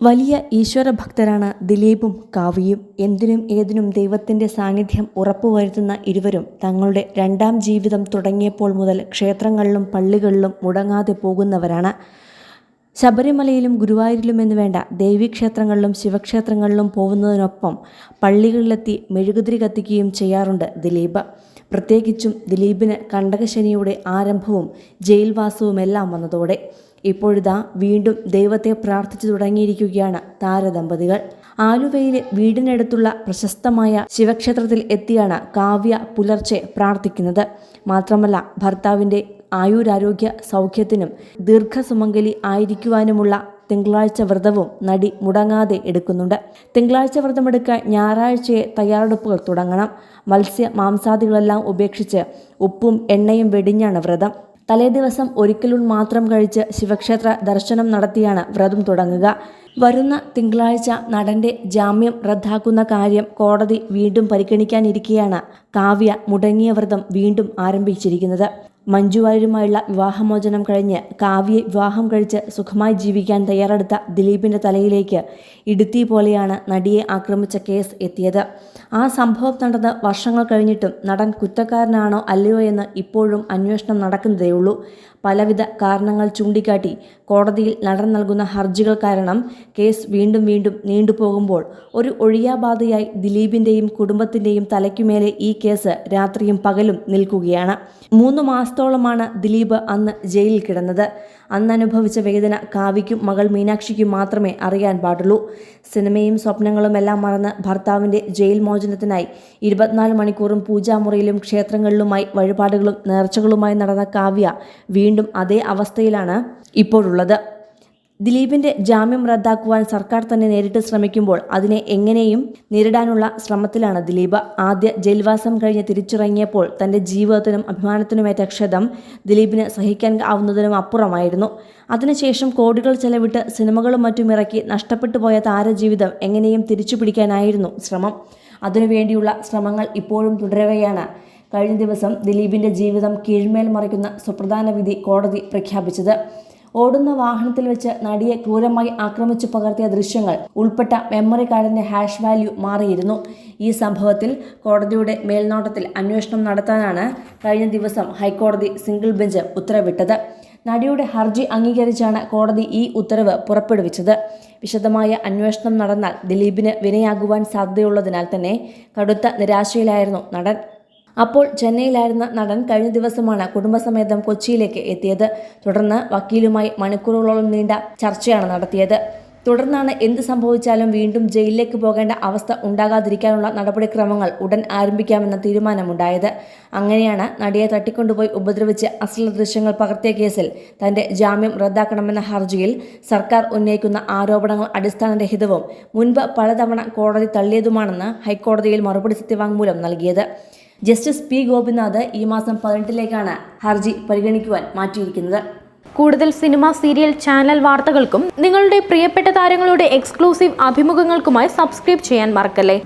വലിയ ഈശ്വരഭക്തരാണ് ദിലീപും കാവ്യയും. എന്തിനും ഏതിനും ദൈവത്തിന്റെ സാന്നിധ്യം ഉറപ്പുവരുത്തുന്ന ഇരുവരും തങ്ങളുടെ രണ്ടാം ജീവിതം തുടങ്ങിയപ്പോൾ മുതൽ ക്ഷേത്രങ്ങളിലും പള്ളികളിലും മുടങ്ങാതെ പോകുന്നവരാണ്. ശബരിമലയിലും ഗുരുവായൂരിലും എന്ന് വേണ്ട ദേവീക്ഷേത്രങ്ങളിലും ശിവക്ഷേത്രങ്ങളിലും പോകുന്നതിനൊപ്പം പള്ളികളിലെത്തി മെഴുകുതിരി കത്തിക്കുകയും ചെയ്യാറുണ്ട് ദിലീപ്. പ്രത്യേകിച്ചും ദിലീപിന് കണ്ടകശനിയുടെ ആരംഭവും ജയിൽവാസവുമെല്ലാം വന്നതോടെ ഇപ്പോഴിതാ വീണ്ടും ദൈവത്തെ പ്രാർത്ഥിച്ചു തുടങ്ങിയിരിക്കുകയാണ് താരദമ്പതികൾ. ആലുവയിലെ വീടിനടുത്തുള്ള പ്രശസ്തമായ ശിവക്ഷേത്രത്തിൽ എത്തിയാണ് കാവ്യ പുലർച്ചെ പ്രാർത്ഥിക്കുന്നത്. മാത്രമല്ല ഭർത്താവിന്റെ ആയുരാരോഗ്യ സൗഖ്യത്തിനും ദീർഘസുമംഗലി ആയിരിക്കുവാനുമുള്ള തിങ്കളാഴ്ച വ്രതവും നടി മുടങ്ങാതെ എടുക്കുന്നുണ്ട്. തിങ്കളാഴ്ച വ്രതമെടുക്കാൻ ഞായറാഴ്ചയെ തയ്യാറെടുപ്പുകൾ തുടങ്ങണം. മത്സ്യ മാംസാദികളെല്ലാം ഉപേക്ഷിച്ച് ഉപ്പും എണ്ണയും വെടിഞ്ഞാണ് വ്രതം. തലേദിവസം ഒരിക്കലും മാത്രം കഴിച്ച് ശിവക്ഷേത്ര ദർശനം നടത്തിയാണ് വ്രതം തുടങ്ങുക. വരുന്ന തിങ്കളാഴ്ച നടന്റെ ജാമ്യം റദ്ദാക്കുന്ന കാര്യം കോടതി വീണ്ടും പരിഗണിക്കാനിരിക്കെയാണ് കാവ്യ മുടങ്ങിയ വ്രതം വീണ്ടും ആരംഭിച്ചിരിക്കുന്നത്. മഞ്ജു വാര്യരുമായുള്ള വിവാഹമോചനം കഴിഞ്ഞ് കാവ്യെ വിവാഹം കഴിച്ച് സുഖമായി ജീവിക്കാൻ തയ്യാറെടുത്ത ദിലീപിന്റെ തലയിലേക്ക് ഇടുത്തി പോലെയാണ് നടിയെ ആക്രമിച്ച കേസ് എത്തിയത്. ആ സംഭവം നടന്ന് വർഷങ്ങൾ കഴിഞ്ഞിട്ടും നടൻ കുറ്റക്കാരനാണോ അല്ലയോ എന്ന് ഇപ്പോഴും അന്വേഷണം നടക്കുന്നതേയുള്ളൂ. പലവിധ കാരണങ്ങൾ ചൂണ്ടിക്കാട്ടി കോടതിയിൽ നടൻ നൽകുന്ന ഹർജികൾ കാരണം കേസ് വീണ്ടും വീണ്ടും നീണ്ടുപോകുമ്പോൾ ഒരു ഒഴിയാബാധയായി ദിലീപിന്റെയും കുടുംബത്തിന്റെയും തലയ്ക്കുമേലെ ഈ കേസ് രാത്രിയും പകലും നിൽക്കുകയാണ്. മൂന്ന് മാസത്തോളമാണ് ദിലീപ് അന്ന് ജയിലിൽ കിടന്നത്. അന്ന് അനുഭവിച്ച വേദന കാവ്യയ്ക്കും മകൾ മീനാക്ഷിക്കും മാത്രമേ അറിയാൻ പാടുള്ളൂ. സിനിമയും സ്വപ്നങ്ങളും എല്ലാം മറന്ന് ഭർത്താവിന്റെ ജയിൽ മോചനത്തിനായി ഇരുപത്തിനാല് മണിക്കൂറും പൂജാമുറിയിലും ക്ഷേത്രങ്ങളിലുമായി വഴിപാടുകളും നേർച്ചകളുമായി നടന്ന കാവ്യ വീണ്ടും അതേ അവസ്ഥയിലാണ് ഇപ്പോഴുള്ളത്. ദിലീപിന്റെ ജാമ്യം റദ്ദാക്കുവാൻ സർക്കാർ തന്നെ നേരിട്ട് ശ്രമിക്കുമ്പോൾ അതിനെ എങ്ങനെയും നേരിടാനുള്ള ശ്രമത്തിലാണ് ദിലീപ്. ആദ്യ ജയിൽവാസം കഴിഞ്ഞ് തിരിച്ചിറങ്ങിയപ്പോൾ തന്റെ ജീവിതത്തിനും അഭിമാനത്തിനുമേറ്റ ക്ഷതം ദിലീപിന് സഹിക്കാൻ ആവുന്നതിനും അപ്പുറമായിരുന്നു. അതിനുശേഷം കോടികൾ ചെലവിട്ട് സിനിമകളും മറ്റും ഇറക്കി നഷ്ടപ്പെട്ടു പോയ താരജീവിതം എങ്ങനെയും തിരിച്ചു പിടിക്കാനായിരുന്നു ശ്രമം. അതിനുവേണ്ടിയുള്ള ശ്രമങ്ങൾ ഇപ്പോഴും തുടരുകയാണ്. കഴിഞ്ഞ ദിവസം ദിലീപിന്റെ ജീവിതം കീഴ്മേൽ മറിക്കുന്ന സുപ്രധാന വിധി കോടതി പ്രഖ്യാപിച്ചത്. ഓടുന്ന വാഹനത്തിൽ വെച്ച് നടിയെ ക്രൂരമായി ആക്രമിച്ചു പകർത്തിയ ദൃശ്യങ്ങൾ ഉൾപ്പെട്ട മെമ്മറി കാർഡിന്റെ ഹാഷ് വാല്യൂ മാറിയിരുന്നു. ഈ സംഭവത്തിൽ കോടതിയുടെ മേൽനോട്ടത്തിൽ അന്വേഷണം നടത്താനാണ് കഴിഞ്ഞ ദിവസം ഹൈക്കോടതി സിംഗിൾ ബെഞ്ച് ഉത്തരവിട്ടത്. നടിയുടെ ഹർജി അംഗീകരിച്ചാണ് കോടതി ഈ ഉത്തരവ് പുറപ്പെടുവിച്ചത്. വിശദമായ അന്വേഷണം നടന്നാൽ ദിലീപിന് വിനയാകുവാൻ സാധ്യതയുള്ളതിനാൽ തന്നെ കടുത്ത നിരാശയിലായിരുന്നു നടൻ. അപ്പോൾ ചെന്നൈയിലായിരുന്ന നടൻ കഴിഞ്ഞ ദിവസമാണ് കുടുംബസമേതം കൊച്ചിയിലേക്ക് എത്തിയത്. തുടർന്ന് വക്കീലുമായി മണിക്കൂറുകളോളം നീണ്ട ചർച്ചയാണ് നടത്തിയത്. തുടർന്നാണ് എന്ത് സംഭവിച്ചാലും വീണ്ടും ജയിലിലേക്ക് പോകേണ്ട അവസ്ഥ ഉണ്ടാകാതിരിക്കാനുള്ള നടപടിക്രമങ്ങൾ ഉടൻ ആരംഭിക്കാമെന്ന തീരുമാനമുണ്ടായത്. അങ്ങനെയാണ് നടിയെ തട്ടിക്കൊണ്ടുപോയി ഉപദ്രവിച്ച് അശ്ലീല ദൃശ്യങ്ങൾ പകർത്തിയ കേസിൽ തന്റെ ജാമ്യം റദ്ദാക്കണമെന്ന ഹർജിയിൽ സർക്കാർ ഉന്നയിക്കുന്ന ആരോപണങ്ങൾ അടിസ്ഥാനരഹിതവും മുൻപ് പലതവണ കോടതി തള്ളിയതുമാണെന്ന് ഹൈക്കോടതിയിൽ മറുപടി സത്യവാങ്മൂലം നൽകിയത്. ജസ്റ്റിസ് പി ഗോപിനാഥ് ഈ മാസം പതിനെട്ടിലേക്കാണ് ഹർജി പരിഗണിക്കുവാൻ മാറ്റിയിരിക്കുന്നത്. കൂടുതൽ സിനിമ സീരിയൽ ചാനൽ വാർത്തകൾക്കും നിങ്ങളുടെ പ്രിയപ്പെട്ട താരങ്ങളുടെ എക്സ്ക്ലൂസീവ് അഭിമുഖങ്ങൾക്കുമായി സബ്സ്ക്രൈബ് ചെയ്യാൻ മറക്കല്ലേ?